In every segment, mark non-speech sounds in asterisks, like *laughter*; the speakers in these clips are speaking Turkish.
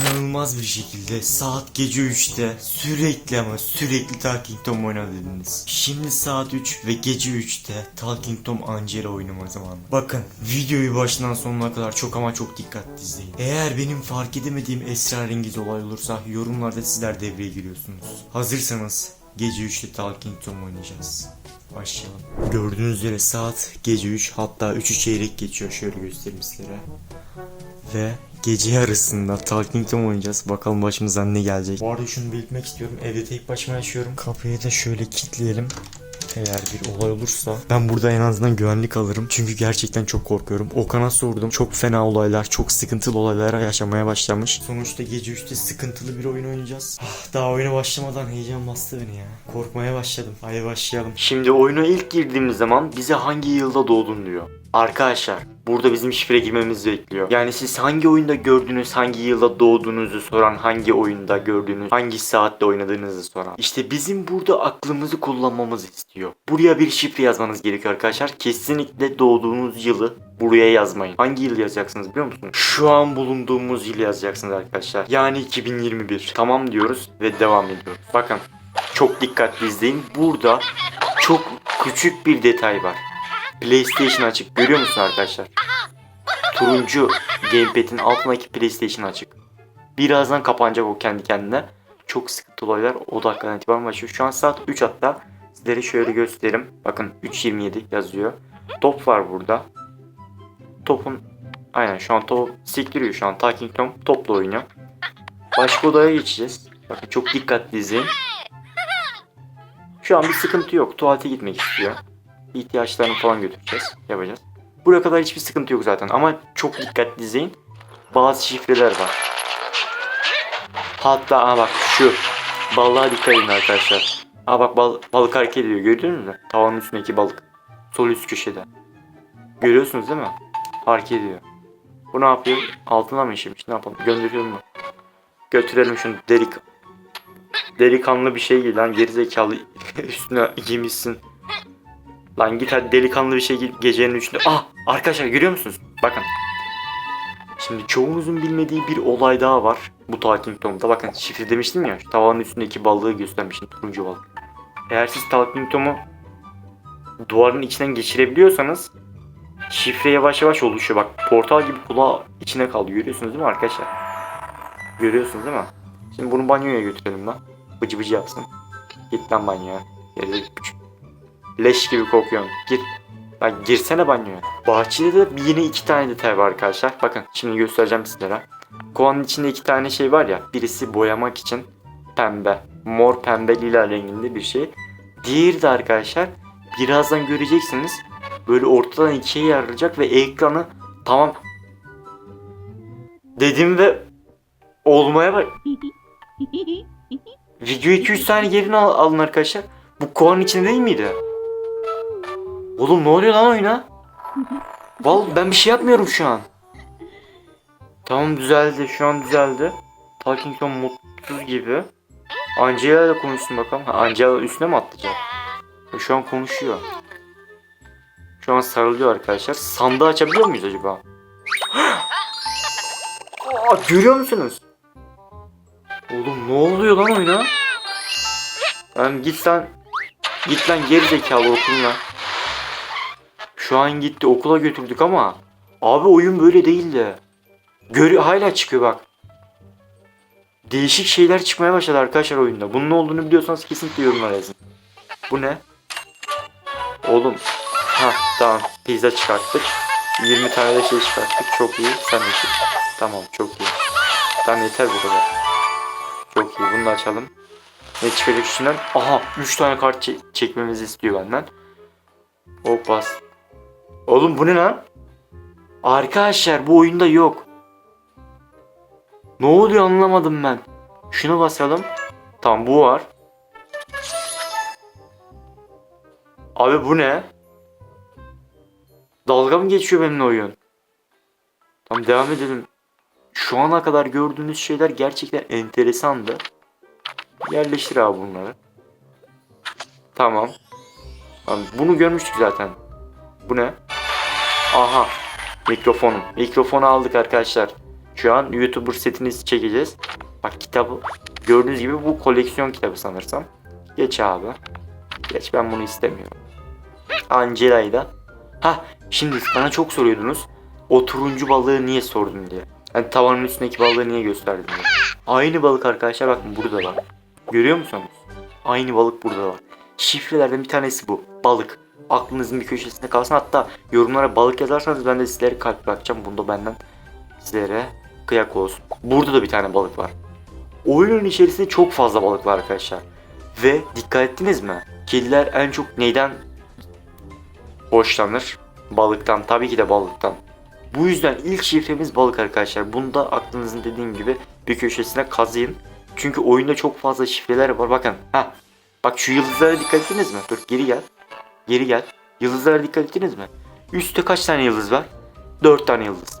İnanılmaz bir şekilde saat gece 3'te sürekli ama sürekli Talking Tom oynadınız. Şimdi saat 3 ve gece 3'te Talking Tom Angela oynama zamanı. Bakın videoyu başından sonuna kadar çok ama çok dikkatli izleyin. Eğer benim fark edemediğim esrarengiz olay olursa yorumlarda sizler devreye giriyorsunuz. Hazırsanız gece 3'te Talking Tom oynayacağız. Başlayalım. Gördüğünüz üzere saat gece 3 hatta 3'ü çeyrek geçiyor şöyle göstereyim sizlere. Ve gece yarısında Talking Tom oynayacağız. Bakalım başımızdan ne gelecek. Bu arada şunu belirtmek istiyorum. Evde tek başıma yaşıyorum. Kapıyı da şöyle kilitleyelim. Eğer bir olay olursa ben burada en azından güvenlik alırım. Çünkü gerçekten çok korkuyorum. Okan'a sordum. Çok fena olaylar, çok sıkıntılı olaylar yaşamaya başlamış. Sonuçta gece 3'te sıkıntılı bir oyun oynayacağız. Ah, daha oyuna başlamadan heyecan bastı beni ya. Korkmaya başladım. Hadi başlayalım. Şimdi oyuna ilk girdiğimiz zaman bize hangi yılda doğdun diyor. Arkadaşlar burada bizim şifre girmemiz bekliyor. Yani siz hangi oyunda gördünüz, hangi yılda doğduğunuzu soran, hangi oyunda gördüğünüz, hangi saatte oynadığınızı soran. İşte bizim burada aklımızı kullanmamız istiyor. Buraya bir şifre yazmanız gerekiyor arkadaşlar. Kesinlikle doğduğunuz yılı buraya yazmayın. Hangi yıl yazacaksınız biliyor musunuz? Şu an bulunduğumuz yıl yazacaksınız arkadaşlar. Yani 2021. Tamam diyoruz ve devam ediyoruz. Bakın çok dikkatli izleyin. Burada çok küçük bir detay var. PlayStation açık. Görüyor musun arkadaşlar? Turuncu gamepad'in altındaki PlayStation açık. Birazdan kapanacak o kendi kendine. Çok sıkıntı olaylar o dakikadan itibaren başlıyor. Şu an saat 3 hatta. Sizlere şöyle göstereyim. Bakın 3.27 yazıyor. Top var burada. Topun aynen şu an top sektiriyor şu an. Talking Tom topla oynuyor. Başka odaya geçeceğiz. Bakın çok dikkatli izleyin. Şu an bir sıkıntı yok. Tuvalete gitmek istiyor ihtiyaçlarını falan götüreceğiz. Yapacağız. Buraya kadar hiçbir sıkıntı yok zaten ama çok dikkatli izleyin. Bazı şifreler var. Hatta aa bak şu balığa dikkat edin arkadaşlar. Aa bak bal- balık hareket ediyor gördünüz mü? Tavanın üstündeki balık. Sol üst köşede. Görüyorsunuz değil mi? Hareket ediyor. Bu ne yapıyor? Altına mı işemiş? Ne yapalım? Gönderelim mi? Götürelim şunu delik. Delikanlı bir şey lan gerizekalı *laughs* üstüne giymişsin. Lan git hadi delikanlı bir şey gecenin üçünde. Ah arkadaşlar görüyor musunuz? Bakın. Şimdi çoğunuzun bilmediği bir olay daha var. Bu Talking Tom'da. Bakın şifre demiştim ya. Tavanın üstündeki balığı göstermiştim. Turuncu balık. Eğer siz Talking Tom'u duvarın içinden geçirebiliyorsanız şifre yavaş yavaş oluşuyor. Bak portal gibi kulağı içine kaldı. Görüyorsunuz değil mi arkadaşlar? Görüyorsunuz değil mi? Şimdi bunu banyoya götürelim lan. Bıcı bıcı yapsın. Git lan banyoya. Geride küçük. Leş gibi kokuyorsun. Gir. Lan girsene banyoya. Bahçede de yine iki tane detay var arkadaşlar. Bakın şimdi göstereceğim sizlere. Kovanın içinde iki tane şey var ya. Birisi boyamak için pembe. Mor pembe lila renginde bir şey. Diğeri de arkadaşlar birazdan göreceksiniz. Böyle ortadan ikiye yarılacak ve ekranı tamam dedim ve olmaya bak. *laughs* Video 2-3 saniye geri al- alın arkadaşlar. Bu kovanın içinde değil miydi? Oğlum ne oluyor lan oyuna? Vallahi ben bir şey yapmıyorum şu an. Tamam düzeldi. Şu an düzeldi. Talking Tom mutsuz gibi. Angela ile konuşsun bakalım. Ha, Angela üstüne mi atlayacak? Şu an konuşuyor. Şu an sarılıyor arkadaşlar. Sandığı açabiliyor muyuz acaba? Aa, görüyor musunuz? Oğlum ne oluyor lan oyuna? Ben git lan. Git lan geri zekalı okuluna. Şu an gitti okula götürdük ama abi oyun böyle değildi. Görü hala çıkıyor bak. Değişik şeyler çıkmaya başladı arkadaşlar oyunda. Bunun ne olduğunu biliyorsanız kesinlikle yorumlara yazın. Bu ne? Oğlum. Ha tamam. Pizza çıkarttık. 20 tane de şey çıkarttık. Çok iyi. Sen eşit. Tamam çok iyi. Tamam yeter bu kadar. Çok iyi. Bunu da açalım. Ne çıkacak üstünden? Aha 3 tane kart çe- çekmemizi istiyor benden. Hop bas. Oğlum bu ne lan? Arkadaşlar bu oyunda yok. Ne oluyor anlamadım ben. Şuna basalım. Tamam bu var. Abi bu ne? Dalga mı geçiyor benimle oyun? Tamam devam edelim. Şu ana kadar gördüğünüz şeyler gerçekten enteresandı. Yerleştir abi bunları. Tamam. Tamam, bunu görmüştük zaten. Bu ne? Aha. Mikrofonum. Mikrofonu aldık arkadaşlar. Şu an YouTuber setini çekeceğiz. Bak kitabı gördüğünüz gibi bu koleksiyon kitabı sanırsam. Geç abi. Geç ben bunu istemiyorum. Angela'yı da. Ha şimdi bana çok soruyordunuz. O turuncu balığı niye sordun diye. Hani tavanın üstündeki balığı niye gösterdin diye. Aynı balık arkadaşlar bakın burada var. Görüyor musunuz? Aynı balık burada var. Şifrelerden bir tanesi bu. Balık. Aklınızın bir köşesinde kalsın. Hatta yorumlara balık yazarsanız ben de sizlere kalp bırakacağım. Bunda benden sizlere kıyak olsun. Burada da bir tane balık var. Oyunun içerisinde çok fazla balık var arkadaşlar. Ve dikkat ettiniz mi? Kediler en çok neyden hoşlanır? Balıktan. Tabii ki de balıktan. Bu yüzden ilk şifremiz balık arkadaşlar. Bunu da aklınızın dediğim gibi bir köşesine kazıyın. Çünkü oyunda çok fazla şifreler var. Bakın. Ha. Bak şu yıldızlara dikkat ettiniz mi? Dur geri gel. Geri gel. Yıldızlara dikkat ettiniz mi? Üstte kaç tane yıldız var? 4 tane yıldız.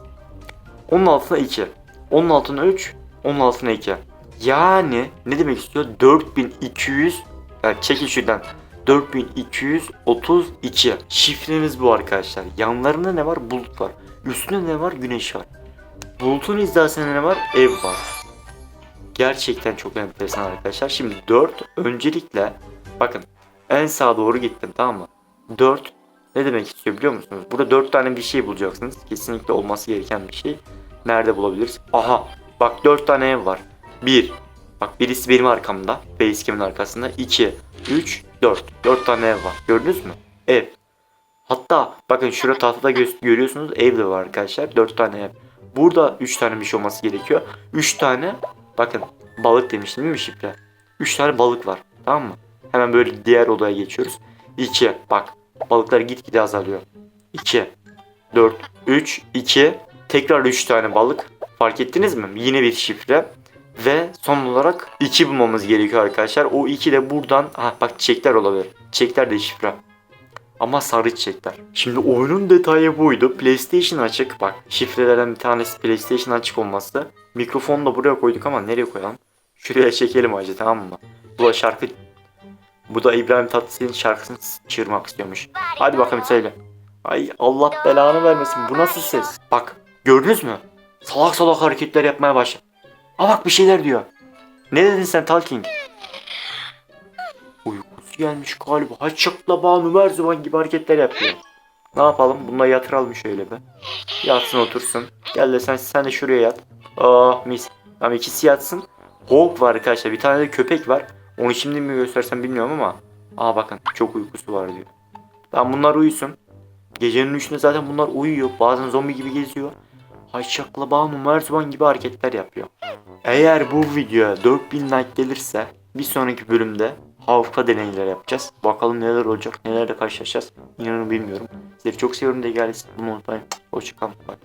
Onun altına 2. Onun altına 3. Onun altına 2. Yani ne demek istiyor? 4200 yani çekin şuradan. 4232. Şifremiz bu arkadaşlar. Yanlarında ne var? Bulut var. Üstünde ne var? Güneş var. Bulutun hizasında ne var? Ev var. Gerçekten çok enteresan arkadaşlar. Şimdi 4 öncelikle bakın en sağa doğru gittim tamam mı? 4 ne demek istiyor biliyor musunuz? Burada 4 tane bir şey bulacaksınız. Kesinlikle olması gereken bir şey. Nerede bulabiliriz? Aha bak 4 tane ev var. 1 Bak birisi benim arkamda. Basecamp'in arkasında. 2 3 4 4 tane ev var. Gördünüz mü? Ev. Hatta bakın şurada tahtada gö- görüyorsunuz ev de var arkadaşlar. 4 tane ev. Burada 3 tane bir şey olması gerekiyor. 3 tane bakın balık demiştim değil mi şifre? 3 tane balık var. Tamam mı? Hemen böyle diğer odaya geçiyoruz. 2 bak balıklar gitgide azalıyor. 2 4 3 2 tekrar 3 tane balık. Fark ettiniz mi? Yine bir şifre. Ve son olarak 2 bulmamız gerekiyor arkadaşlar. O 2 de buradan ha bak çiçekler olabilir. Çiçekler de şifre. Ama sarı çiçekler. Şimdi oyunun detayı buydu. PlayStation açık. Bak şifrelerden bir tanesi PlayStation açık olması. Mikrofonu da buraya koyduk ama nereye koyalım? Şuraya çekelim acı tamam mı? Bu da şarkı... Bu da İbrahim Tatlıses'in şarkısını çığırmak istiyormuş. Hadi bakalım söyle. Ay Allah belanı vermesin. Bu nasıl ses? Bak gördünüz mü? Salak salak hareketler yapmaya başladı. Aa bak bir şeyler diyor. Ne dedin sen Talking? Uykusu gelmiş galiba. Haçakla bağımı merzuban gibi hareketler yapıyor. Ne yapalım? Bununla yatıralım şöyle bir. Yatsın otursun. Gel de sen, sen de şuraya yat. Aa mis. Tamam ikisi yatsın. Hawk var arkadaşlar. Bir tane de köpek var. Onu şimdi mi göstersem bilmiyorum ama. Aa bakın çok uykusu var diyor. Tamam bunlar uyusun. Gecenin üçünde zaten bunlar uyuyor. Bazen zombi gibi geziyor. Haçakla bağımı merzuban gibi hareketler yapıyor. Eğer bu videoya 4000 like gelirse bir sonraki bölümde havka deneyler yapacağız. Bakalım neler olacak, nelerle karşılaşacağız. İnanın bilmiyorum. Sizleri çok seviyorum de gelsin. Bunu unutmayın. Hoşçakalın. Bye.